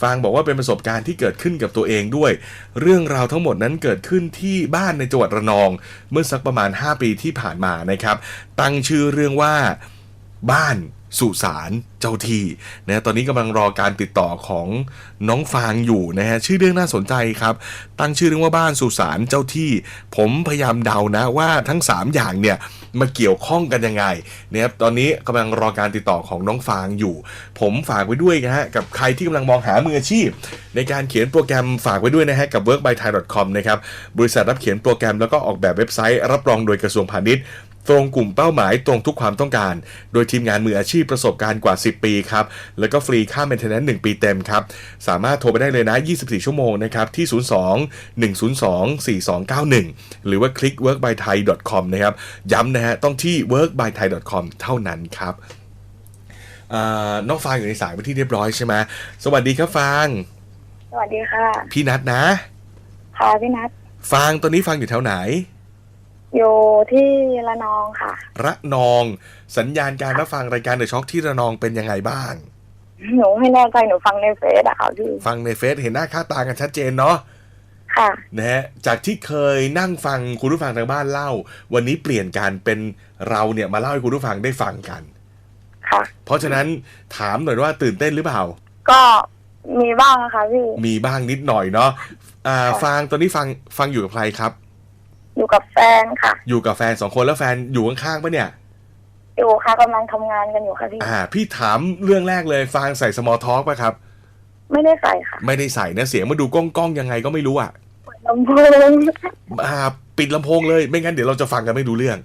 ฟางบอกว่าเป็นประสบการณ์ที่เกิดขึ้นกับตัวเองด้วย เรื่องราวทั้งหมดนั้นเกิดขึ้นที่บ้านในจังหวัดระนอง เมื่อสักประมาณ 5 ปีที่ผ่านมานะครับ ตั้งชื่อเรื่องว่า บ้านสุสานเจ้าที่นะตอนนี้กำลังรอการติดต่อของน้องฟางอยู่นะฮะชื่อเรื่องน่าสนใจครับ ตั้งชื่อเรื่องว่าบ้านสุสานเจ้าที่ ผมพยายามเดานะว่าทั้ง 3 อย่างเนี่ยมาเกี่ยวข้องกันยังไงนะครับตอนนี้กำลังรอการติดต่อของน้องฟางอยู่ ผมฝากไว้ด้วยนะฮะกับใครที่กำลังมองหามืออาชีพ ในการเขียนโปรแกรมฝากไว้ด้วยนะฮะกับ workbythai.com นะครับบริษัทรับเขียนโปรแกรมแล้วก็ออกแบบเว็บไซต์ รับรองโดยกระทรวงพาณิชย์ ตรงกลุ่มเป้าหมายตรงทุกความต้องการ โดยทีมงานมืออาชีพประสบการณ์กว่า 10 ปีครับ แล้วก็ฟรีค่า maintenance 1ปีเต็มครับ สามารถโทรไปได้เลยนะ 24 ชั่วโมงนะครับที่ 02 102 4291 หรือว่าคลิก workbythai.com นะครับ ย้ำนะฮะต้องที่ workbythai.com เท่านั้นครับอ่าน้องฟางอยู่ในสายไปนที่เรียบร้อยใช่ไหมสวัสดีครับฟาง สวัสดีค่ะ พี่นัทนะ ค่ะพี่นัท ฟางตอนนี้ฟางอยู่แถวไหน อยู่ที่ระนองค่ะ ระนอง สัญญาณการรับฟังรายการเดอะช็อคที่ระนองเป็นยังไงบ้าง หนูไม่แน่ใจหนูฟังในเฟซอะค่ะพี่ฟังในเฟซเห็นหน้าค่าตากันชัดเจนเนาะค่ะนะฮะจากที่เคยนั่งฟังคุณผู้ฟังทางบ้านเล่า วันนี้เปลี่ยนการเป็นเราเนี่ยมาเล่าให้คุณผู้ฟังได้ฟังกัน ค่ะ เพราะฉะนั้นถามหน่อยว่าตื่นเต้นหรือเปล่า ก็มีบ้างอะค่ะพี่ มีบ้างนิดหน่อยเนาะอ่าค่ะฟังตอนนี้ฟังฟังอยู่กับใครครับ อยู่กับแฟนค่ะ อยู่กับแฟนสองคนแล้วแฟนอยู่ข้างๆปะเนี่ย อยู่ค่ะกำลังทำงานกันอยู่ค่ะพี่ อ่า พี่ถามเรื่องแรกเลยฟังใส่สมอลท็อกปะครับ ไม่ได้ใส่ค่ะไม่ได้ใส่นะเสียงมาดูก้องๆยังไงก็ไม่รู้อะลำโพงอ่าปิดลำโพงเลยไม่งั้นเดี๋ยวเราจะฟังกันไม่รู้เรื่อง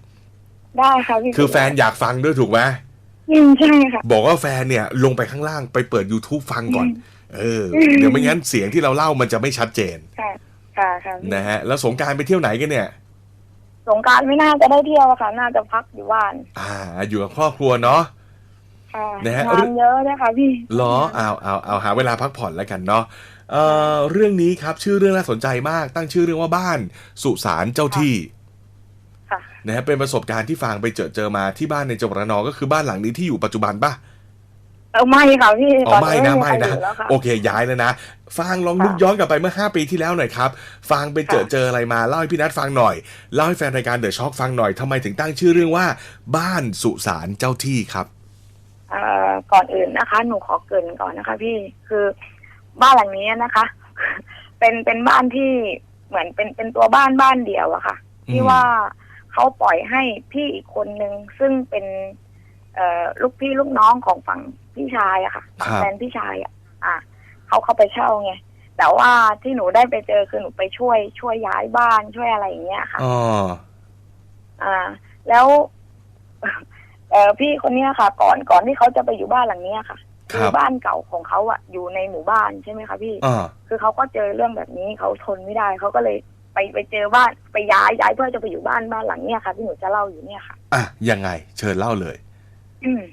ได้ค่ะพี่คือแฟนอยากฟังด้วยถูกไหมอืมใช่ค่ะ บอกว่าแฟนเนี่ยลงไปข้างล่างไปเปิด YouTube ฟังก่อน เออ เดี๋ยวไม่งั้นเสียงที่เราเล่ามันจะไม่ชัดเจนค่ะค่ะค่ะพี่นะฮะแล้วสงกรารไปเที่ยวไหนกันเนี่ย สงกรารไม่น่าจะได้เที่ยวอะค่ะ น่าจะพักอยู่บ้านอ่า อยู่กับครอบครัวเนาะ ค่ะนะฮะ งานเยอะด้วยค่ะพี่เหรอเอาเอาเอาหาเวลาพักผ่อนแล้วกันเนาะเอ่อเรื่องนี้ครับชื่อเรื่องน่าสนใจมาก ตั้งชื่อเรื่องว่าบ้านสุสานเจ้าที่ค่ะ นะฮะเป็นประสบการณ์ที่ฟางไปเจอเจอมาที่บ้านในจังหวัดระนองก็คือบ้านหลังนี้ที่อยู่ปัจจุบันป่ะ เออไม่ค่ะพี่อ๋อไม่นะตอไม่ใครนะอยู่แล้วค่ะโอเคย้ายแล้วนะฟางลองนึกค่ะย้อนกลับไปเมื่อ 5 ปีที่แล้วหน่อยครับฟางไปเจอค่ะเจออะไรมาเล่าให้พี่นัทฟังหน่อยเล่าให้แฟนรายการเดอะช็อคฟังหน่อยทำไมถึงตั้งชื่อเรื่องว่า บ้านสุสานเจ้าที่ครับเอ่อก่อนอื่นนะคะ หนูขอเกรินก่อนนะคะ พี่คือบ้านหลังนี้นะคะ เป็นเป็นบ้านที่เหมือนเป็นเป็นตัวบ้านบ้านเดียวอะค่ะ ที่อืมว่าเขาปล่อยให้พี่อีกคนนึงซึ่งเป็น เอ่อลูกพี่ลูกน้องของฝั่งพี่ชายอะค่ะฝั่งแฟนพี่ชายอะอะเขาเข้าไปเช่าไงแต่ว่าที่หนูได้ไปเจอคือหนูไปช่วย ช่วยย้ายบ้านช่วยอะไรอย่างเงี้ยค่ะ อ๋ออ่า แล้วเออพี่คนเนี้ยค่ะ ก่อนก่อนที่เขาจะไปอยู่บ้านหลังเนี้ยค่ะคคืรัอบบ้านเก่าของเขาอะอยู่ในหมู่บ้านใช่ไหมคะพี่ อ่าคือเขาก็เจอเรื่องแบบนี้เขาทนไม่ได้เขาก็เลยไปไปเจอบ้านไปย้ายย้ายเพื่อจะไปอยู่บ้านบ้านหลังเนี้ยค่ะที่หนูจะเล่าอยู่เนี่ยค่ะ อะยังไง เชิญเล่าเลย อืม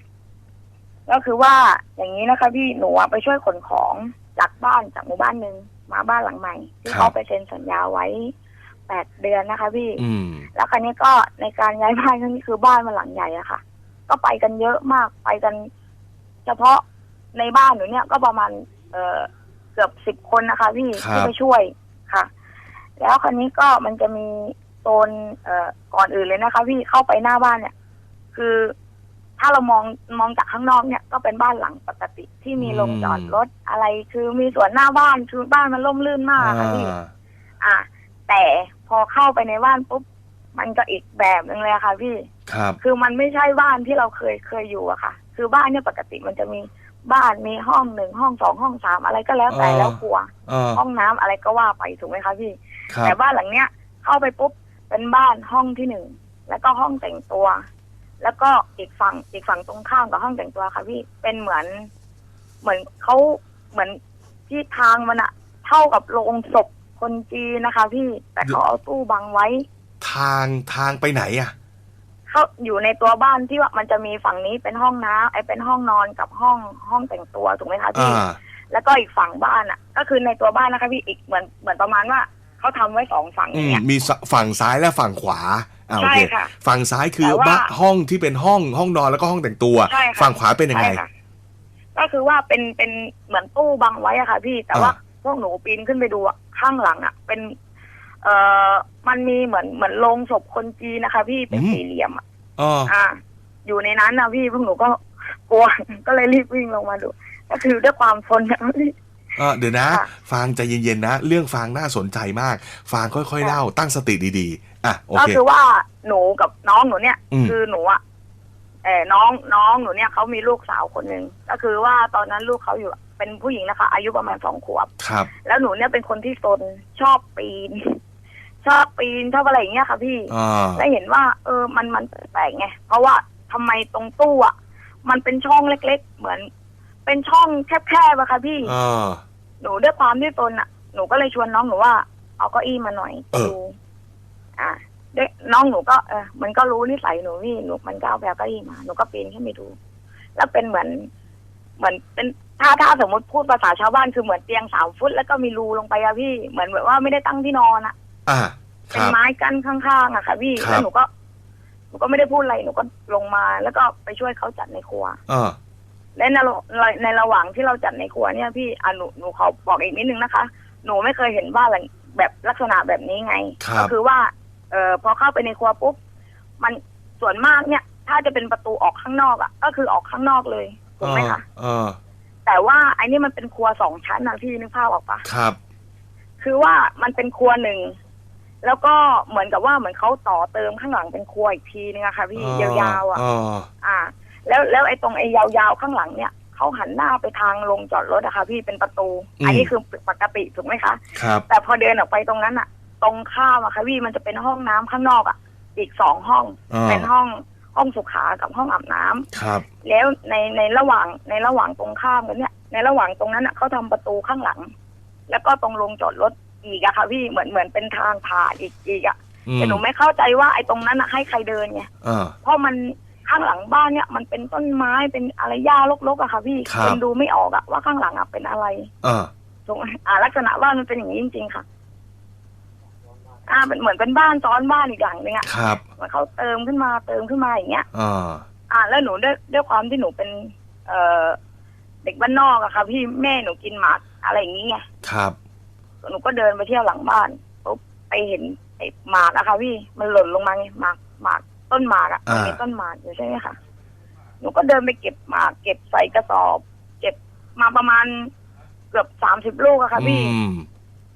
ก็คือว่าอย่างนี้นะคะพี่หนูอะไปช่วยขนของจากบ้านจากหมู่บ้านหนึ่งมาบ้านหลังใหม่ ที่ครับเขาไปเซ็นสัญญาไว้แปดเดือนนะคะพี่ อืม แล้วคราวนี้ก็ในการย้ายบ้านครั้งนี้คือบ้านมันหลังใหญ่อะค่ะ ก็ไปกันเยอะมากไปกัน เฉพาะในบ้านหนูเนี่ยก็ประมาณ เอ่อเกือบสิบคนนะคะพี่ครับ ที่ไปช่วยค่ะ แล้วคราวนี้ก็มันจะมีโซนเอ่อก่อนอื่นเลยนะคะ พี่เข้าไปหน้าบ้านเนี่ย คือ ถ้าเรามองมองจากข้างนอกเนี่ยก็เป็นบ้านหลังปกติที่มีโรงจอดรถอะไรคือมีสวนหน้าบ้านคือบ้านมันร่มรื่นมากอ่าค่ะพี่อะแต่พอเข้าไปในบ้านปุ๊บมันก็อีกแบบหนึ่งเลยอะค่ะพี่ครับ คือมันไม่ใช่บ้านที่เราเคยเคยอยู่อะค่ะ คือบ้านเนี่ยปกติมันจะมีบ้านมีห้องหนึ่งห้องสองห้องสามอะไรก็แล้วแต่อ่าแล้วครัวอ่าห้องน้ำอะไรก็ว่าไปถูกไหมคะพี่ครัแต่บบ้านหลังเนี้ยเข้าไปปุ๊บเป็นบ้านห้องที่หนึ่งแล้วก็ห้องแต่งตัว แล้วก็อีกฝั่งอีกฝั่งตรงข้ามกับห้องแต่งตัวค่ะพี่เป็นเหมือน เหมือนเขาเหมือนที่ทางมันอะเท่ากับโรงศพคนจีนนะคะ พี่แต่เขาเอาตู้บังไว้ ทางทางไปไหนอะเขาอยู่ในตัวบ้านที่ว่ามันจะมีฝั่งนี้เป็นห้องน้ำไอ้เป็นห้องนอนกับห้องห้องแต่งตัวถูกไหมคะพี่อ่าแล้วก็อีกฝั่งบ้านอะ ก็คือในตัวบ้านนะคะพี่อีกเหมือนเหมือนประมาณว่าเขาทำไว้สองฝั่งอืมเนี่ยมีสฝั่งซ้ายและฝั่งขวา อ่าโอใช่เคค่ะฝั่งซ้ายคือแต่ว่าบ้านห้องที่เป็นห้องห้องนอนแล้วก็ห้องแต่งตัวใช่ค่ะฝั่งขวาเป็นยังไงใช่ค่ะก็คือว่าเป็นเป็นเหมือนตู้บังไว้อะค่ะ พี่แต่ว่าพวกหนูปีนขึ้นไปดูอะข้างหลังอะเป็น เอ่อมันมีเหมือนเหมือนโรงศพคนจีนนะคะ พี่เป็นสี่เหลี่ยมอะอ๋ออ่า อยู่ในนั้นนะพี่พวกหนูก็กลัวก็เลยรีบวิ่งลงมาดู ก็คือด้วยความทนนะพี่เออเดี๋ยวนะค่ะฟางใจเย็นๆนะ เรื่องฟางน่าสนใจมาก ฟางค่อยๆค่ะเล่าตั้งสติดีๆ อะโอก็เค คือว่าหนูกับน้องหนูเนี่ย อืม คือหนูอะเออน้องน้องหนูเนี่ยเขามีลูกสาวคนหนึ่งก็คือว่าตอนนั้นลูกเขาอยู่เป็นผู้หญิงนะคะ อายุประมาณสองขวบ ครับ แล้วหนูเนี่ยเป็นคนที่ซนชอบปีน ชอบปีนชอบอะไรอย่างเงี้ยค่ะพี่ อ่าแล้วเห็นว่า เออ มันมันแปลกไง เพราะว่าทำไมตรงตู้อะ มันเป็นช่องเล็ก ๆ เหมือน เป็นช่องแคบๆอะค่ะพี่ อ่า หนูด้วยความที่ตนอะ หนูก็เลยชวนน้องหนูว่า เอาเก้าอี้มาหน่อยเออ ดู อ่าด้วยน้องหนูก็เออมันก็รู้นิสัยหนูพี่หนูมันก็เอาแบบเก้าอี้มาหนูก็ปีนขึ้นไปดู แล้วเป็นเหมือน เหมือนเป็นถ้าถ้าสมมติพูดภาษาชาวบ้านคือเหมือนเตียงสามฟุต แล้วก็มีรูลงไปอะพี่เหมือนแบบว่าไม่ได้ตั้งที่นอนอะอ่าคเป็นรับไม้กั้นข้างๆอะค่ะ พี่ครับ แล้วหนูก็หนูก็ไม่ได้พูดอะไรหนูก็ลงมาแล้วก็ไปช่วยเขาจัดในครัว อ่าและในระในระหว่างที่เราจัดในครัวเนี่ยพี่อะหนูหนูขอบอกอีกนิดนึงนะคะ หนูไม่เคยเห็นบ้านหลังแบบลักษณะแบบนี้ไง ครับ ก็คือว่า เอ่อพอเข้าไปในครัวปุ๊บมันส่วนมากเนี่ย ถ้าจะเป็นประตูออกข้างนอกอะ ก็คือออกข้างนอกเลยถูกไหมคะอ่าแต่ว่าไอ้นี่มันเป็นครัวสองชั้นนะพี่นึกภาพออกปะครับ คือว่ามันเป็นครัวหนึ่งแล้วก็เหมือนกับว่าเหมือนเขาต่อเติมข้างหลังเป็นครัวอีกทีนึงอะค่ะพี่ยาวๆอะอ่าอ่าแล้วแล้วไอ้ตรงไอ้ยาวๆข้างหลังเนี่ยเขาหันหน้าไปทางลงจอดรถอะค่ะพี่เป็นประตู อันนี้คือปกติถูกไหมคะครับแต่พอเดินออกไปตรงนั้นอะ ตรงข้ามอะค่ะพี่มันจะเป็นห้องน้ำข้างนอกอะอีกสองห้อง อ่า เป็นห้องห้องสุขากับห้องอาบน้ำครับ แล้วในในระหว่างในระหว่างตรงข้ามกันเนี่ย ในระหว่างตรงนั้นอะเขาทำประตูข้างหลัง แล้วก็ตรงลงจอดรถอีกอะค่ะพี่เหมือนเหมือนเป็นทางผ่านอีกอีกอะอืมแต่หนูไม่เข้าใจว่าไอ้ตรงนั้นอะให้ใครเดินไง อ่า เพราะมันข้างหลังบ้านเนี่ย มันเป็นต้นไม้เป็นอะไรหญ้ารกๆอะค่ะพี่ครับ นดูไม่ออกอะว่าข้างหลังอะเป็นอะไรอ่าถูกไหมอ่าลักษณะบ้านมันเป็นอย่างนี้จริง ๆ ค่ะ อ่าเป็นเหมือนเป็นบ้านซ้อนบ้านอีกหลังนึงอะครับเหมือนเขาเติมขึ้นมาเติมขึ้นมาอย่างเงี้ยอ่าอ่าแล้วหนูด้วยด้วยความที่หนูเป็น เอ่อเด็กบ้านนอกอะค่ะพี่แม่หนูกินหมากอะไรอย่างงี้ไงครับหนูก็เดินไปเที่ยวหลังบ้านปุ๊บไปเห็นไอ้หมากอะค่ะพี่มันหล่นลงมาไงหมากหมากต้นหมากอะมันมีต้นหมากอยู่ใช่ไหมคะหนูก็เดินไปเก็บหมากเก็บใส่กระสอบ เก็บมาประมาณเกือบสามสิบลูกอะค่ะพี่อืม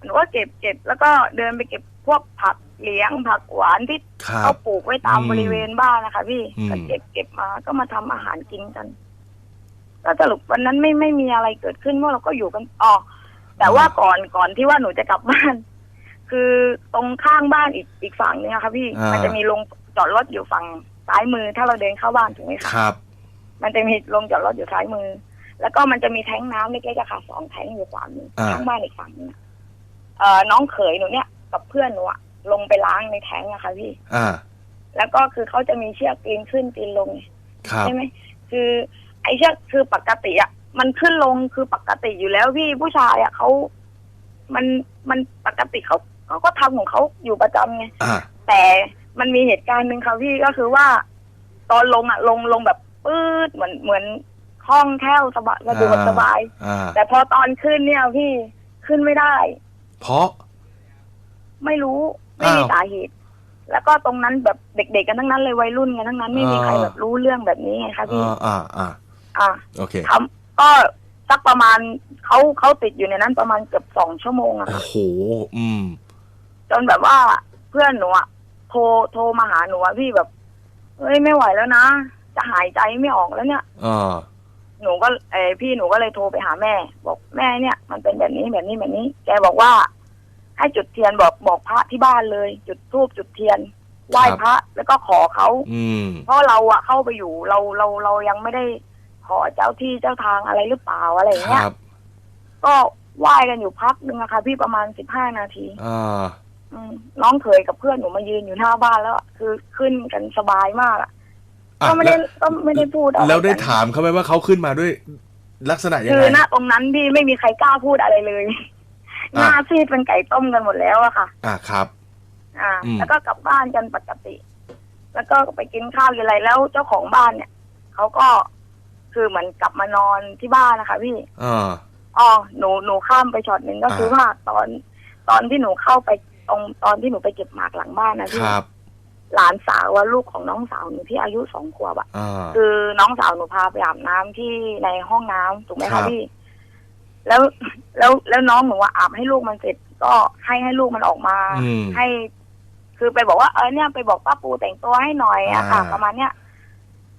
หนูก็เก็บเก็บแล้วก็เดินไปเก็บ พวกผักเลี้ยงผักหวานที่ครัเขาบปลูกไว้ตามอืมบริเวณบ้านนะคะ พี่อืม ก็เก็บเก็บมาก็มาทำอาหารกินกัน ก็สรุปวันนั้นไม่ไม่มีอะไรเกิดขึ้นเพราะเราก็อยู่กันอ๋อแต่ว่าก่อนก่อนที่ว่าหนูจะกลับบ้าน คือตรงข้างบ้านอีกอีกฝั่งนึงอะค่ะพี่ อ่ามั มันจะมีโรงจอดรถอยู่ฝั่งซ้ายมือ ถ้าเราเดินเข้าบ้านถูกไหมคะ ครับ มันจะมีโรงจอดรถอยู่ซ้ายมือ แล้วก็มันจะมีแท้งน้ำเล็กๆอะค่ะสองแท้งอยู่ขวามืออ่าข้างบ้านอีกฝั่งนึงอะเอ่อน้องเขยหนูเนี่ย กับเพื่อนหนูอะลงไปล้างในแท้งอะค่ะพี่ อ่า แล้วก็คือเขาจะมีเชือกปีนขึ้นปีนลงครับ ใช่ไหมคือไอ้เชือกคือปกติอะมันขึ้นลงคือปกติอยู่แล้วพี่ผู้ชายอะเขามันมันปกติเขาเขาก็ทำของเขาอยู่ประจำไงอ่า แต่มันมีเหตุการณ์หนึ่งค่ะพี่ก็คือว่า ตอนลงอะลงลงแบบปื๊ดเหมือนเหมือนคล่องแคล่วสบายสะดวกอ่า สบาย อ่า แต่พอตอนขึ้นเนี่ยพี่ขึ้นไม่ได้ เพราะ ไม่รู้ไม่มีอ้าว สาเหตุ แล้วก็ตรงนั้นแบบเด็กๆกันทั้งนั้นเลยวัยรุ่นกันทั้งนั้นไม่มีอ่าใครแบบรู้เรื่องแบบนี้ไงคะพี่อ่าอ่าอ่าอะโอเคทำก็สักประมาณเขาเขาติดอยู่ในนั้นประมาณเกือบสองชั่วโมงอะโอ้ค่ะโหอืม จนแบบว่าเพื่อนหนูอะโทรโทรมาหาหนูอะพี่แบบเฮ้ยไม่ไหวแล้วนะ จะหายใจไม่ออกแล้วเนี่ย อ่า หนูก็เออพี่หนูก็เลยโทรไปหาแม่ บอกแม่เนี่ย มันเป็นแบบนี้แบบนี้แบบนี้ แกบอกว่า ให้จุดเทียนบอกบอกพระที่บ้านเลย จุดธูปจุดเทียนไหว้พระแล้วก็ขอเขาอืมเพราะเราอะเข้าไปอยู่เราเราเรายังไม่ได้ขอเจ้าที่เจ้าทางอะไรหรือเปล่าอะไรอย่างคเงี้ยรับก็ไหว้กันอยู่พักหนึ่งอะค่ะพี่ประมาณสิบห้านาที อ่าอืมน้องเคยกับเพื่อนหนูมายืนอยู่หน้าบ้านแล้วอะคือขึ้นกันสบายมากอะอะก็ไม่ได้แล้วก็ไม่ได้พูดอะไรแล้วได้กันถามเขาไหมว่าเขาขึ้นมาด้วย ลักษณะยังคือไงณตรงนั้นพี่ไม่มีใครกล้าพูดอะไรเลย หอะน้าซีดเป็นไก่ต้มกันหมดแล้วอะค่ะ อ่าครับ อ่า อืม แล้วก็กลับบ้านกันปกติ แล้วก็ไปกินข้าวกินอะไรแล้วเจ้าของบ้านเนี่ยเขาก็คือเหมือนกลับมานอนที่บ้านนะคะพี่อ่าอ๋อหนูหนูข้ามไปช็อตหนึ่งก็คืออ่าว่าตอนตอนที่หนูเข้าไปตรงตอนที่หนูไปเก็บหมากหลังบ้านนะคพี่รับหลานสาวว่าลูกของน้องสาวหนูที่อายุสองขวบอะอ่า คือน้องสาวหนูพาไปอาบน้ำที่ในห้องน้ำถูกไหมครัคะบ พี่ แล้วแล้วแล้วน้องหนูว่าอาบให้ลูกมันเสร็จ ก็ให้ให้ลูกมันออกมา อืม ให้ คือไปบอกว่าเออเนี่ยไปบอกป้าปูแต่งตัวให้หน่อยอะค่ะ อ่า ประมาณเนี้ย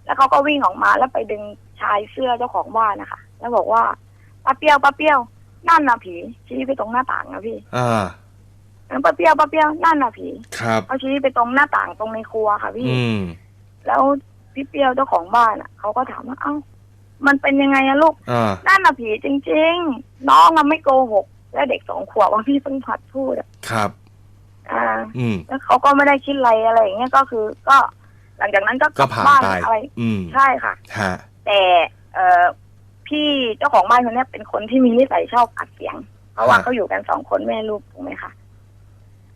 แล้วเขาก็วิ่งออกมาแล้วไปดึงชายเสื้อเจ้าของบ้านนะคะแล้วบอกว่าป้าเปี้ยวป้าเปี้ยวนั่นนะผีชี้ไปตรงหน้าต่างนะพี่อ่า แล้วป้าเปี้ยวป้าเปี้ยวนั่นนะผีครับ เขาชี้ไปตรงหน้าต่างตรงในครัวค่ะพี่ อืม แล้วพี่เปี้ยวเจ้าของบ้านอะเขาก็ถามว่าเอ้า มันเป็นยังไงอะลูกอ่านั่นน่ะผีจริง ๆ น้องอะไม่โกหก และเด็กสองขวบว่าพี่เพิ่งผัดพูดอะครับ อ่า อืม แล้วเขาก็ไม่ได้คิดอะไรอะไรอย่างเงี้ยก็คือ ก็ หลังจากนั้นก็กก็ลับผ่านบ้านไป อะไรอืมใช่ค่ะ ฮะแต่เอ่อพี่เจ้าของบ้านคนเนี้ยเป็นคนที่มีนิสัยชอบอัดเสียง เพราะว่าเขาอยู่กันสองคนแม่ลูกถูกไหมคะ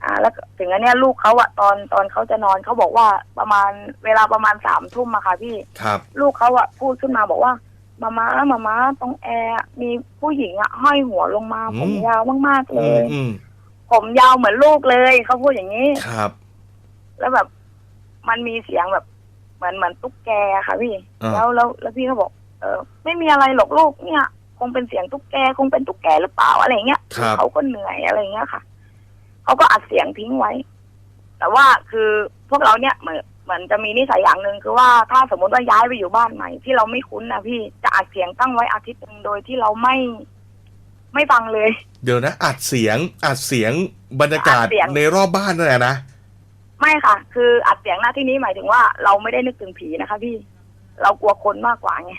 อ่า แล้วก็ถึงอันเนี้ยลูกเขาอะตอนตอนเขาจะนอนเขาบอกว่าประมาณเวลาประมาณสามทุ่มอะค่ะพี่ ครับ ลูกเขาอะพูดขึ้นมาบอกว่า มาม้ามาม้าตรงแอร์อะมีผู้หญิงอะห้อยหัวลงมาอืม ผมยาวมากๆเลอืมย อืมผมยาวเหมือนลูกเลยเขาพูดอย่างนี้ ครับแล้วแบบ มันมีเสียงแบบ เหมือนเหมือนตุ๊กแกอะค่ะพี่ อ่าแล้วแล้วแล้วพี่เขาบอก เออไม่มีอะไรหรอกลูกเนี่ย คงเป็นเสียงตุ๊กแกคงเป็นตุ๊กแกหรือเปล่าอะไรเงี้ยครับ เขาก็เหนื่อยอะไรเงี้ยค่ะเขาก็อัดเสียงทิ้งไว้ แต่ว่าคือพวกเราเนี่ยเหมือน เหมือนจะมีนิสัยอย่างหนึ่งคือว่าถ้าสมมติว่าย้ายไปอยู่บ้านใหม่ ที่เราไม่คุ้นนะพี่จะอัดเสียงตั้งไว้อาทิตย์หนึ่งโดยที่เราไม่ ไม่ฟังเลย เดี๋ยวนะอัดเสียงอัดเสียงบรรยากาศอัดเสียง ในรอบบ้านนั่นแหละนะไม่ค่ะ คืออัดเสียงหน้าที่นี้หมายถึงว่าเราไม่ได้นึกถึงผีนะคะ พี่ เรากลัวคนมากกว่าไง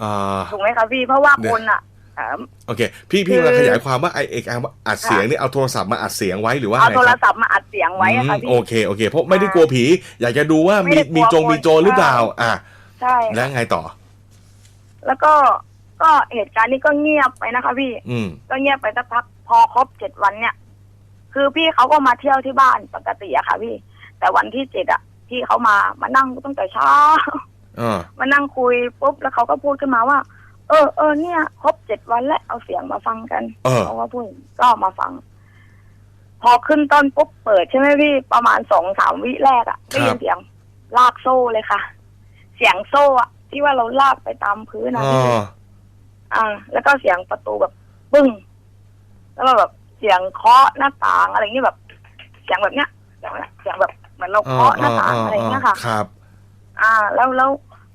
อ่า ถูกไหมคะพี่เพราะว่าเดี๋ยวคนอะ เอ่อโอเค พี่พี่คือมาขยายความว่าไอเอกว่าอัดเสียงนี่เอาโทรศัพท์มาอัดเสียงไว้หรือว่าเอาไงโทครรับศัพท์มาอัดเสียงไว้อะค่ะอืมพี่โอเคโอเคเพราะไม่ได้กลัวผี อยากจะดูว่าไม่มีได้กลัวมีจงคนมีโจรหรือเปล่าใช่อะใช่แล้วไงต่อ แล้วก็ก็เหตุการณ์นี้ก็เงียบไปนะคะพี่อืมก็เงียบไปสักพักพอครบเจ็ดวันเนี่ย คือพี่เขาก็มาเที่ยวที่บ้านปกติอะค่ะ พี่ แต่วันที่เจ็ดอะพี่เขามามานั่งตั้งแต่เช้าอ่ามานั่งคุยปุ๊บแล้วเขาก็พูดขึ้นมาว่า เออเออเนี่ยครบเจ็ดวันแล้วเอาเสียงมาฟังกันเออเขาก็พูดก็มาฟัง พอขึ้นต้นปุ๊บเปิดใช่ไหมพี่ประมาณสองสามวิแรกอะได้ยินเสียง ลากโซ่เลยค่ะ เสียงโซ่อะที่ว่าเราลากไปตามพื้นนะอ๋พี่ออ่า แล้วก็เสียงประตูแบบปึ้งแล้วก็แบบเสียงเคาะหน้าต่างอะไรอย่างเงี้ยแบบ เสียงแบบเนี้ยเสียงแบบเสียงแบบเหมือนเราเคาะหน้าต่างอะไรอย่างเงี้ยค่ะ ครับ อ่า แล้วแล้ว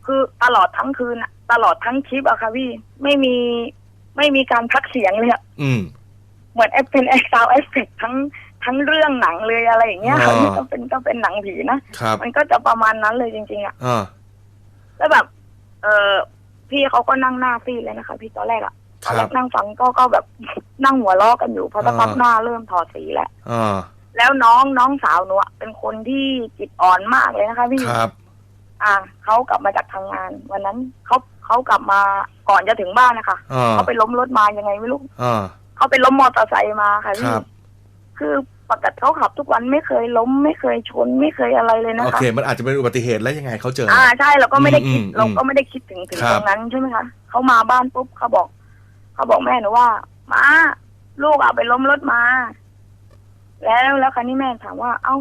คือตลอดทั้งคืนอะ ตลอดทั้งคลิปอะค่ะพี่ไม่มีไม่มีการพักเสียงเลยอะอืม เหมือนเป็นเอ็กซาวเอฟเฟกทั้งทั้งเรื่องหนังเลยอะไรอย่างเงี้ยค่ะอ่าก็เป็นก็เป็นหนังผีนะครับมันก็จะประมาณนั้นเลยจริงๆอะอ่าแล้วแบบ เออพี่เขาก็นั่งหน้าซีดเลยนะคะ พี่ตอนแรกอะคตอนรัแรบกนั่งฟังก็ก็แบบ นั่งหัวเราะกันอยู่เพราะสักพักอ่า หน้าเริ่มถอดสีแล้ว อ่าแล้วน้องน้องสาวหนูอะเป็นคนที่จิตอ่อนมากเลยนะคะพี่ ครับ อ่าเขากลับมาจากทำงาน วันนั้นเขา เขากลับมาก่อนจะถึงบ้านนะคะอ่า เขาไปล้มรถมายังไงไม่รู้อ่า เขาไปล้มมอเตอร์ไซค์มาค่ะคพี่รับ คือปกติเขาขับทุกวันไม่เคยล้มไม่เคยชนไม่เคยอะไรเลยนะโอคะ เค มันอาจจะเป็นอุบัติเหตุแล้วยังไงเขาเจออ่าใช่เราก็ไม่ได้คิดอืมอืมเราก็ไม่ได้คิดถึงถึงครับ ตรงนั้นใช่ไหมคะเขามาบ้านปุ๊บเขาบอกเขาบอกแม่หนูว่ามาลูกเอาไปล้มรถมา แล้วแล้วคราวนี้แม่ถามว่า เอ้า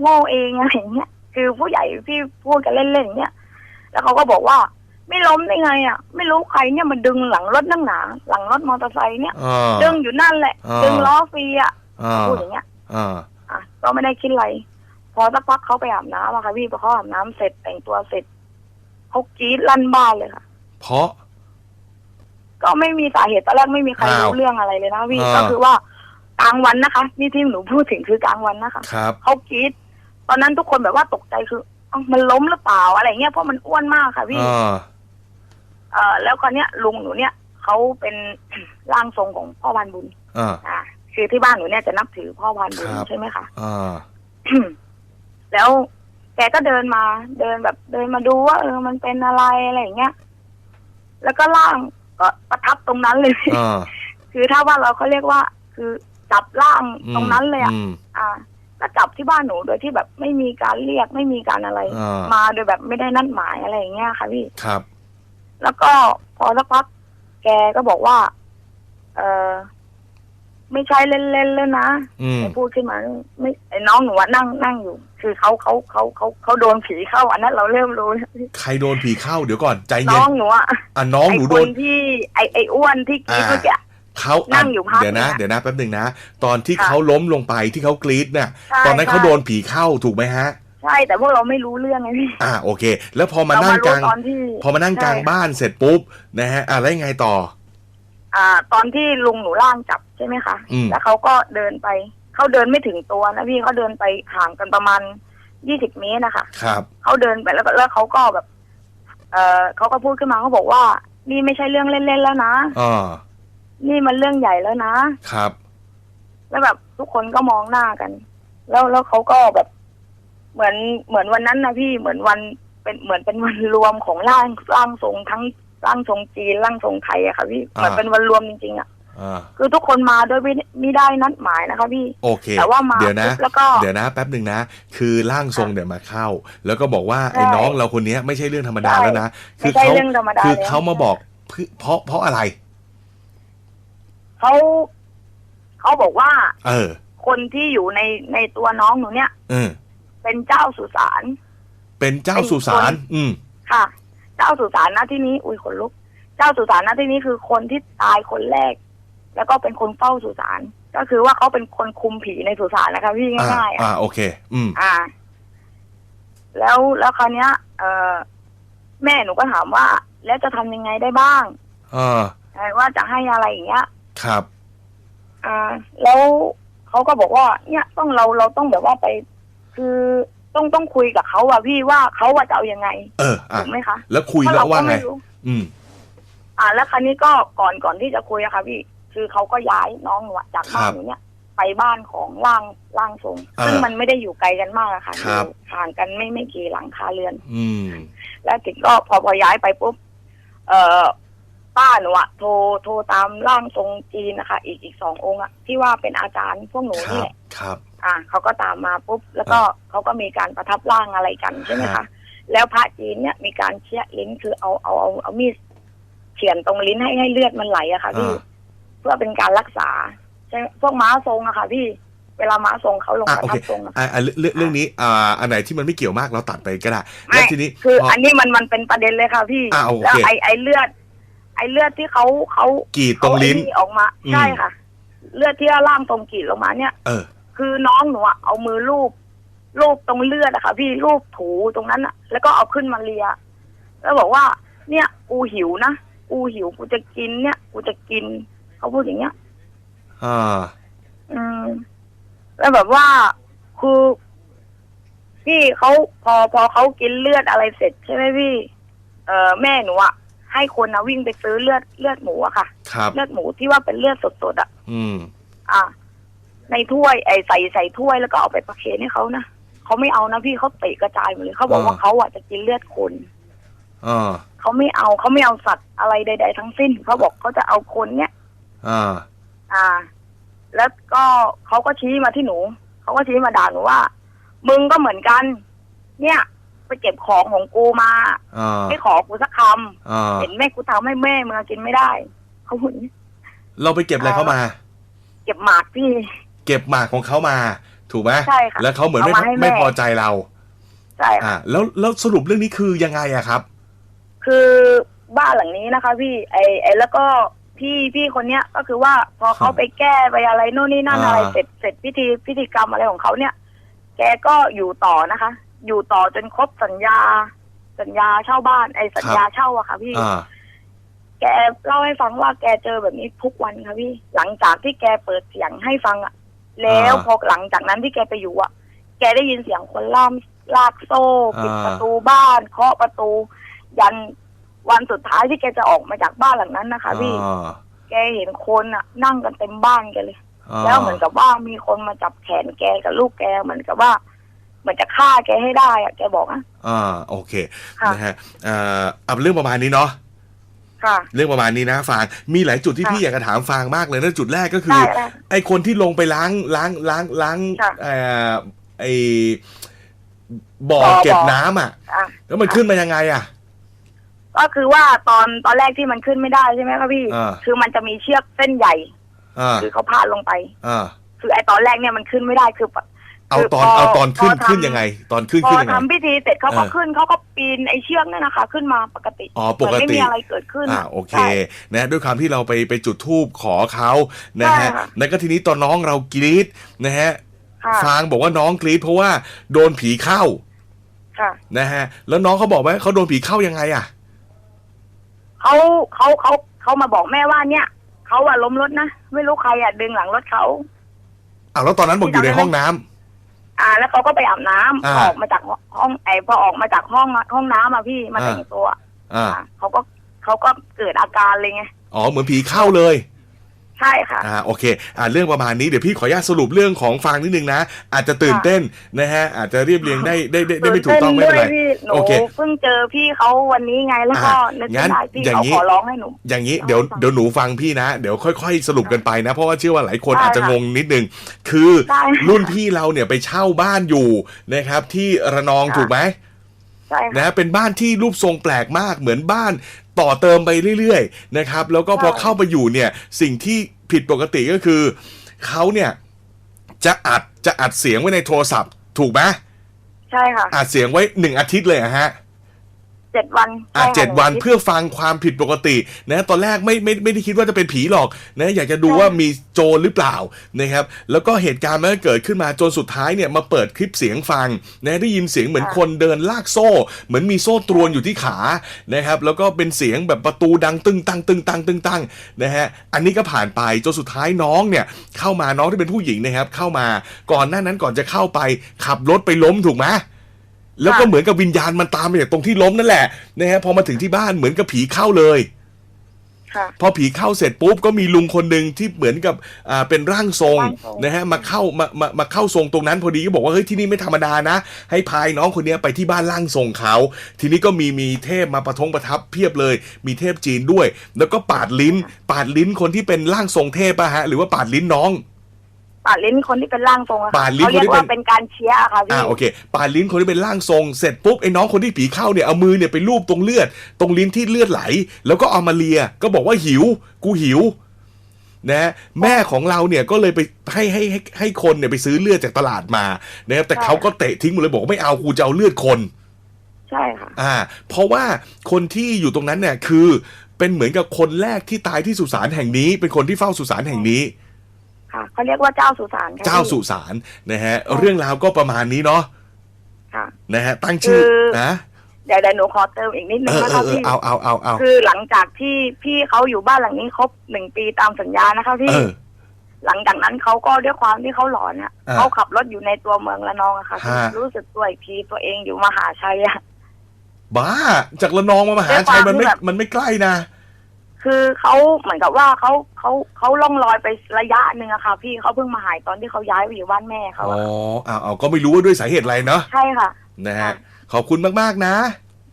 โง่เองอะไรอย่างเงี้ยคือผู้ใหญ่พี่พูดกันเล่นๆอย่างเงี้ยแล้วเขาก็บอกว่า ไม่ล้มได้ไงอะ ไม่รู้ใครเนี่ยมันดึงหลังรถนั่งหนา หลังรถมอเตอร์ไซค์เนี่ย อ่า ดึงอยู่นั่นแหละ อ่า ดึงล้อฟรีอะอ่าพูดอย่างเงี้ย อ่าอะก็ไม่ได้คิดอะไร พอสักพักเขาไปอาบน้ำอะค่ะพี่พอเขาอาบน้ำเสร็จแต่งตัวเสร็จเขากรีดลั่นบ้านเลยค่ะ เพราะ ก็ไม่มีสาเหตุตอนแรกไม่มีใครอ้าวรู้เรื่องอะไรเลยนะพี่อ่า ก็คือว่ากลางวันนะคะ นี่ที่หนูพูดถึงคือกลางวันนะคะครับเขากรีดตอนนั้นทุกคนแบบว่าตกใจคือเอ้ามันล้มหรือเปล่าอะไรเงี้ยเพราะมันอ้วนมากค่ะพี่ อ่า เออแล้วคราวเนี้ยลุงหนูเนี่ยเขาเป็นร่างทรงของพ่อพานบุญอ่าอ่าคือที่บ้านหนูเนี่ยจะนับถือพ่อพานบุญครับ ใช่ไหมคะ อ่า แล้วแกก็เดินมาเดินแบบเดินมาดูว่าเออมันเป็นอะไรอะไรอย่างเงี้ยแล้วก็ล่างก็ประทับตรงนั้นเลย อ่าคือถ้าว่าเราเขาเรียกว่า คือจับล่างตรงนั้นเลยอะ มอ่าก็จับที่บ้านหนูโดยที่แบบไม่มีการเรียกไม่มีการอะไร อ่ามาโดยแบบไม่ได้นัดหมายอะไรอย่างเงี้ยค่ะพี่ ครับ แล้วก็พอสักพักแกก็บอกว่า เออไม่ใช่เล่นๆแล้วนะอืมแกพูดขึ้นมา ไม่ไอ้น้องหนูอะนั่งนั่งอยู่ คือเขาเขาเขาเขาเขาโดนผีเข้าอันนั้นเราเริ่มรู้แล้วใครโดนผีเข้าเดี๋ยวก่อนใจน้เย็อนงหนูอะอะน้องหนูโดไคนนที่ไอไออ้วนที่กรีดอ่า เมื่อกี้ เขานั่งอยู่พักเดี๋ยวนะ หนึ่งอะเดี๋ยวนะแป๊บหนึ่งนะ ตอนที่ค่ะ เขาล้มลงไปที่เขากรีดเนี่ยใช่ตอนนั้นเขาใช่โดนผีเข้าถูกไหมฮะ ใช่แต่พวกเราไม่รู้เรื่องไงพี่ อ่าโอเค แล้วพอมาเรานั่มางกรู้ลางตอนที่พอมานั่งกลางใช่ บ้านเสร็จปุ๊บนะฮะอะแล้วยังไงต่อ อ่า ตอนที่ลุงหนูล่างจับใช่ไหมคะอืม แล้วเขาก็เดินไปเขาเดินไม่ถึงตัวนะพี่เขาเดินไปห่างกันประมาณยี่สิบเมตรนะคะครับ เขาเดินไปแล้วก็แล้วเขาก็แบบ เออเขาก็พูดขึ้นมาเขาบอกว่า นี่ไม่ใช่เรื่องเล่นๆแล้วนะ อ่านี่มันเรื่องใหญ่แล้วนะ ครับ แล้วแบบทุกคนก็มองหน้ากัน แล้วแล้วเขาก็แบบ เหมือนเหมือนวันนั้นนะพี่เหมือนวันเป็นเหมือนเป็นวันรวมของร่างร่างทรงทั้งร่างทรงจีนร่างทรงไทยอะค่ะพี่เหมือนเป็นวันรวมจริงๆอะอ่าคือทุกคนมาโดยไม่ไม่ได้นัดหมายนะคะพี่โอเคแต่ว่ามาเดี๋ยวนะปุ๊บแล้วก็เดี๋ยวนะแป๊บหนึ่งนะ คือร่างทรงเนี่ยมาเข้า แล้วก็บอกว่าใช่ไอ้น้องเราคนเนี้ยไม่ใช่เรื่องธรรมดาใช่แล้วนะคืไม่ใช่เขาเรื่องธรรมดาคือแล้วเขามาบอกเพื่อเพราะเพราะอะไรเขาเขาบอกว่า เออ คนที่อยู่ในในตัวน้องหนูเนี่ยเออ เป็นเจ้าสุสานเป็นเจ้าเป็นสุสานคนอืมค่ะ เจ้าสุสานนะที่นี้ อุ้ยขนลุก เจ้าสุสานนะที่นี้คือคนที่ตายคนแรก แล้วก็เป็นคนเฝ้าสุสานก็คือว่าเขาเป็นคนคุมผีในสุสานนะคะพี่อ่าง่ายๆอ่าอะโอเค อืมอ่า แล้วแล้วคราวเนี้ย เออแม่หนูก็ถามว่า แล้วจะทำยังไงได้บ้างอ่าเอ่อว่าจะให้อะไรอย่างเงี้ย ครับ อ่า แล้วเขาก็บอกว่า เนี่ยต้องเราเราต้องแบบว่าไป คือต้องต้องคุยกับเขาอะพี่ว่าเขาว่าจะเอายังไงเอออะถูกไหมคะแล้วคุยเพราะแล้เราวว่าก็ไงไม่รู้อืม อ่า แล้วคราวนี้ก็ก่อนก่อนที่จะคุยอะค่ะพี่ คือเขาก็ย้ายน้องหนูอะจากบ้านหนูเนี่ยไปบ้านของร่างร่างทรงเออซึ่งมันไม่ได้อยู่ไกลกันมากอะค่ะครับ อยู่ห่างกันไม่ไม่กี่หลังคาเรือน อืม แล้วถึงก็พอพอย้ายไปปุ๊บ เอ่อป้าหนูอะโทรโทรตามร่างทรงจีนนะคะ อีกอีกสององค์อะที่ว่าเป็นอาจารย์พวกหนูคนี่รับแหละ ครับ อ่าเขาก็ตามมาปุ๊บแล้วก็เขาก็มีการประทับร่างอะไรกันใช่ไหมคะแล้วพระจีนเนี่ยมีการเชี่ยลิ้นคือเอาเอาเอาเอามีดเฉือนตรงลิ้นให้ให้เลือดมันไหลอะค่ะพี่อ่าเพื่อเป็นการรักษาใช่ไหมพวกม้าทรงอะค่ะพี่เวลาม้าทรงเขาลงอะประโอทัเคบทรงอะอ่าอ่าเรื่องเรื่องเรื่องนี้อ่าอันไหนที่มันไม่เกี่ยวมากเราตัดไปก็ได้ไม่แล้วทีนี้คือพออันนี้มันมันเป็นประเด็นเลยค่ะพี่อ่าโอเคแล้วไอไอเลือด ไอเลือดที่เขาเขากรีดตรงลิ้นเขาไอ้ออกมาอืมใช่ค่ะ เลือดที่ล่างตรงกรีดลงมาเนี่ยเออ คือน้องหนูอะเอามือลูบลูบตรงเลือดอะค่ะ พี่ลูบถูตรงนั้นอะแล้วก็เอาขึ้นมาเลีย แล้วบอกว่า เนี่ย กูหิวนะกูหิวกูจะกินเนี่ย กูจะกิน เขาพูดอย่างเงี้ย อ่า อืม แล้วแบบว่าคือพี่เขาพอพอเขากินเลือดอะไรเสร็จใช่ไหมพี่ เออแม่หนูอะให้คนนะวิ่งไปซื้อเลือดเลือดหมูอะค่ะ ครับ เลือดหมูที่ว่าเป็นเลือดสดๆอะอืม อะ ในถ้วยไอ้ใส่ใส่ถ้วยแล้วก็เอาไปประเคนให้เขานะเขาไม่เอานะพี่เขาเตะกระจายหมดเลยเขาบอกอ่าว่าเขาอะจะกินเลือดคนอ่าเขาไม่เอาเขาไม่เอาสัตว์อะไรใด ๆ ทั้งสิ้นเขาบอกเขาจะเอาคนเนี่ยอ่า อ่า แล้วก็เขาก็ชี้มาที่หนูเขาก็ชี้มาด่าหนูว่า มึงก็เหมือนกัน เนี่ยไปเก็บของของกูมาอ่าไม่ขอกูสักคอ่าำเห็นแม่กูทำให้แม่มึงกินไม่ได้เขาพูดอย่างนี้เราไปเก็บอะไรเข้ามา เก็บหมากพี่ เก็บหมากของเขามา ถูกไหมใช่ค่ะแล้วเขาเหมือนไม่เอามาให้แม่ ไม่พอใจเรา ใช่ค่ะอ่า แล้วแล้วสรุปเรื่องนี้คือยังไงอะครับ คือบ้านหลังนี้นะคะ พี่ไอไอแล้วก็พี่พี่คนเนี้ยก็คือว่าพอเขาไปแก้ไปอะไรโน่นนี่นั่นอ่า อะไรเสร็จเสร็จพิธีพิธีกรรมอะไรของเขาเนี่ย แกก็อยู่ต่อนะคะ อยู่ต่อจนครบสัญญา สัญญาเช่าบ้านไอสัญญาเช่าอะค่ะพี่ อ่า แกเล่าให้ฟังว่าแกเจอแบบนี้ทุกวันค่ะพี่ หลังจากที่แกเปิดเสียงให้ฟังอะ แล้วอ่าพอหลังจากนั้นที่แกไปอยู่อะแกได้ยินเสียงคนล่ามลากโซ่ปิดอ่าประตูบ้านเคาะประตู ยันวันสุดท้ายที่แกจะออกมาจากบ้านหลังนั้นนะคะพี่อ่าแกเห็นคนอะนั่งกันเต็มบ้านแกเลยาแล้วเหมือนกับว่ามีคนมาจับแขนแกกับลูกแกเหมือนกับว่าเหมือนจะฆ่าแกให้ได้อะแกบอกนะอ่าโอเคค่ะนะฮะเอ่อเอาเรื่องประมาณนี้เนาะค่ะ เรื่องประมาณนี้นะฟางมีหลายจุดที่ค่ะพี่อยากจะถามฟางมากเลยนะจุดแรกก็คือได้ได้ไอคนที่ลงไปล้างล้างล้างล้างค่ะเอ่อไอบ่อบ่อเก็บบ่อน้ำอะอะแล้วมันขึ้นมายังไงอะ ก็คือว่าตอนตอนแรกที่มันขึ้นไม่ได้ใช่ไหมคะพี่อ่าคือมันจะมีเชือกเส้นใหญ่อ่าคือเขาพาดลงไปอ่าคือไอ้ตอนแรกเนี่ยมันขึ้นไม่ได้คือ เอาคือตอนพอเอาตอนขึ้นพอทำขึ้นยังไง ตอนขึ้นพอขึ้นยังไง ทำพิธีเสร็จเขาก็เออ ขึ้นเขาก็ปีนไอ้เชือกนั่นนะคะ ขึ้นมาปกติอ๋อเหปมือนกไม่ติมีอะไรเกิดขึ้นอ่าโอเคใช่ นะด้วยความที่เราไปไปจุดทูบขอเขานะใช่ฮะค่ะ แล้วก็ทีนี้ตอนน้องเรากรี๊ดนะฮะค่ะฟางบอกว่าน้องกรี๊ดเพราะว่าโดนผีเข้าค่ะนะฮะแล้วน้องเขาบอกไหมเขาโดนผีเข้ายังไงอะ เขาเขาเขาเขามาบอกแม่ว่าเนี่ยเขาอะล้มรถนะไม่รู้ใครอะดึงหลังรถเขา อ้าวแล้วตอนนั้นบอกอยู่ในห้องน้ำ อ่า แล้วเขาก็ไปอาบน้ำอ่า ออกมาจากห้องไอพอออกมาจากห้องห้องน้ำอะพี่มาอ่าแต่งตัวอ่าอ่าเขาก็เขาก็เกิดอาการเลยไงอ๋อเหมือนผีเข้าเลย ใช่ค่ะ อ่าโอเคอ่าเรื่องประมาณนี้เดี๋ยวพี่ขออนุญาตสรุปเรื่องของฟางนิดนึงนะ อาจจะตื่นเต้นนะฮะ อาจจะเรียบเรียงได้ได้ได้ได้ไม่ถูกต้องไม่เป็นไรตื่ต้ด้วยพี่หนูโอเคเพิ่งเจอพี่เขาวันนี้ไงแล้วก็อะนึกงั้ขึ้นนได้พี่อย่างเขานี้ขอร้องให้หนู อย่างนี้เอาเดี๋ยวให้ฟังเดี๋ยวหนูฟังพี่นะ เดี๋ยวค่อย ๆ สรุปกันไปนะ เพราะว่าเชื่อว่าหลายคนได้อาจจะค่ะงงนิดนึง คือได้ค่ะรุ่นพี่เราเนี่ยไปเช่าบ้านอยู่นะครับที่ระนองค่ะถูกไหม ใช่ค่ะนะเป็นบ้านที่รูปทรงแปลกมากเหมือนบ้านต่อเติมไปเรื่อยๆนะครับ แล้วก็พอใช่เข้าไปอยู่เนี่ยสิ่งที่ผิดปกติก็คือเขาเนี่ยจะอัดจะอัดเสียงไว้ในโทรศัพท์ ถูกไหมใช่ค่ะอัดเสียงไว้หนึ่งอาทิตย์เลยอะฮะ เจ็ดวันอะใช่ค่ะเจ็ดวันหนูคิเพื่อฟังความผิดปกตินะตอนแรกไม่ไม่ไม่ได้คิดว่าจะเป็นผีหรอกนะอยากจะดูว่ามีโจรหรือเปล่านะครับแล้วก็เหตุการณ์มันก็เกิดขึ้นมาจนสุดท้ายเนี่ยมาเปิดคลิปเสียงฟังนะได้ยินเสียงเหมือนคนเดินลากโซ่ เหมือนมีโซ่ตรวนอยู่ที่ขานะครับแล้วก็เป็นเสียงแบบประตูดังตึงตังตึงตังตึงตังนะฮะอันนี้ก็ผ่านไปจนสุดท้ายน้องเนี่ยเข้ามาน้องที่เป็นผู้หญิงนะครับเข้ามาก่อนหน้านั้นก่อนจะเข้าไปขับรถไปล้มถูกไหม แล้วก็เหมือนกับวิญญาณมันตามมาจากตรงที่ล้มนั่นแหละนะฮะพอมาถึงที่บ้านเหมือนกับผีเข้าเลยค่ะพอผีเข้าเสร็จปุ๊บก็มีลุงคนหนึ่งที่เหมือนกับอ่าเป็นร่างทรงร่างทรงนะฮะมาเข้ามามามาเข้าทรงตรงนั้นพอดีก็บอกว่าเฮ้ยที่นี่ไม่ธรรมดานะ ให้พายน้องคนเนี้ยไปที่บ้านร่างทรงเขา ทีนี้ก็มีมีเทพมาประทงประทับเพียบเลย มีเทพจีนด้วย แล้วก็ปาดลิ้น ปาดลิ้นคนที่เป็นร่างทรงเทพอะฮะหรือว่าปาดลิ้นน้อง ปาดลิ้นคนที่เป็นร่างทรงอะค่ะปาดลิ้นเขาเรียคนที่กเป็น ว่าเป็นการเชียร์อะค่ะพี่ อ่าโอเคปาดลิ้นคนที่เป็นร่างทรงเสร็จปุ๊บไอ้น้องคนที่ผีเข้าเนี่ยเอามือเนี่ยไปลูบตรงเลือด ตรงลิ้นที่เลือดไหล แล้วก็เอามาเลียก็บอกว่าหิว กูหิว นะแม่ของเราเนี่ยก็เลยไปให้ให้ให้ให้คนเนี่ยไปซื้อเลือดจากตลาดมานะครับแต่เขาก็เตะทิ้งหมดเลยบอกว่าไม่เอากูจะเอาเลือดคน ใช่ค่ะ อ่า เพราะว่าคนที่อยู่ตรงนั้นเนี่ยคือเป็นเหมือนกับคนแรกที่ตายที่สุสานแห่งนี้ เป็นคนที่เฝ้าสุสานแห่งนี้ ค่ะเขาเรียกว่าเจ้าสุสานค่ะเจ้าพี่สุสานนะฮะ เรื่องราวก็ประมาณนี้เนาะค่ะ นะฮะ ตั้งชื่อคือนะเดี๋ยวเดี๋ยวหนูขอเติมอีกนิดนึเองอนะเอคะอเออพี่เอาเอาเอาเอาคือหลังจากที่พี่เขาอยู่บ้านหลังนี้ครบหนึ่งปีตามสัญญานะคะพี่เออหลังจากนั้นเขาก็ด้วยความที่เขาหลอนอะอ่าเขาขับรถอยู่ในตัวเมืองละนองอะค่ะฮะรู้สึกตัวอีกทีตัวเองอยู่มหาชัยอะบ้า จากระนองมามหาด้วยคชัวายมมันไม่ที่แบบมันไม่ใกล้นะ คือเขาเหมือนกับว่าเขาเขาเขาล่องลอยไประยะหนึ่งอะค่ะ พี่เขาเพิ่งมาหายตอนที่เขาย้ายไปอยู่บ้านแม่เขาอ๋ออะเอาเอาก็ไม่รู้ว่าด้วยสาเหตุอะไรเนาะใช่ค่ะนะฮะค่ะขอบคุณมากๆนะ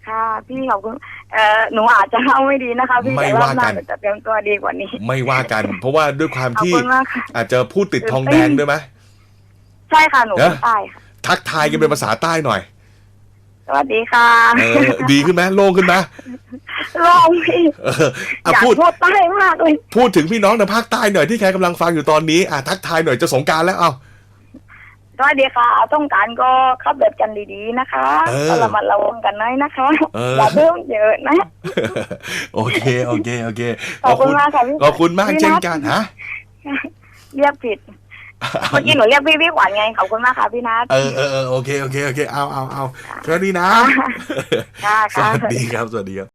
ค่ะ พี่ขอบคุณเอ่อหนูอาจจะเล่าไม่ดีนะคะพี่ไม่แต่รอบว่าหกัน้านหนูจะเตรียมตัวดีกว่านี้ ไม่ว่ากัน เพราะว่าด้วยความขอบที่คุณมากค่ะอาจจะพูดติดทองแดงด้วยไหมใช่ค่ะหนูเนอะคนใต้ค่ะทักทายกันเป็นภาษาใต้หน่อยสวัสดีค่ะเออดีขึ้นไหมโล่งขึ้นไหม ลองพี่เอออะอยากพูดพูดใต้มากเลยพูดถึงพี่น้องในภาคใต้หน่อยที่แคร์กำลังฟังอยู่ตอนนี้อะทักทายหน่อยจะสงกรารแล้วเอาสวัสดีค่ะต้องการก็ขับเดินกันดีๆนะคะเออก็ระมัดระวังกันหน่อยนะคะเออออย่าเพิ่มเยอะนะ โอเคโอเคโอเคขอบคุณมากค่ะพี่ขอบคุณมากพี่เช่นนัทกันฮะเรียกผิดเมื่อกี้หนูเรียกพี่พี่ขวัญไงขอบคุณมากค่ะพี่นัทเออเออเออโอเคโอเคโอเคเอาเอาเอาแค่นี้นะค่ะสค่ะวัสดีครับสวัสดีครับ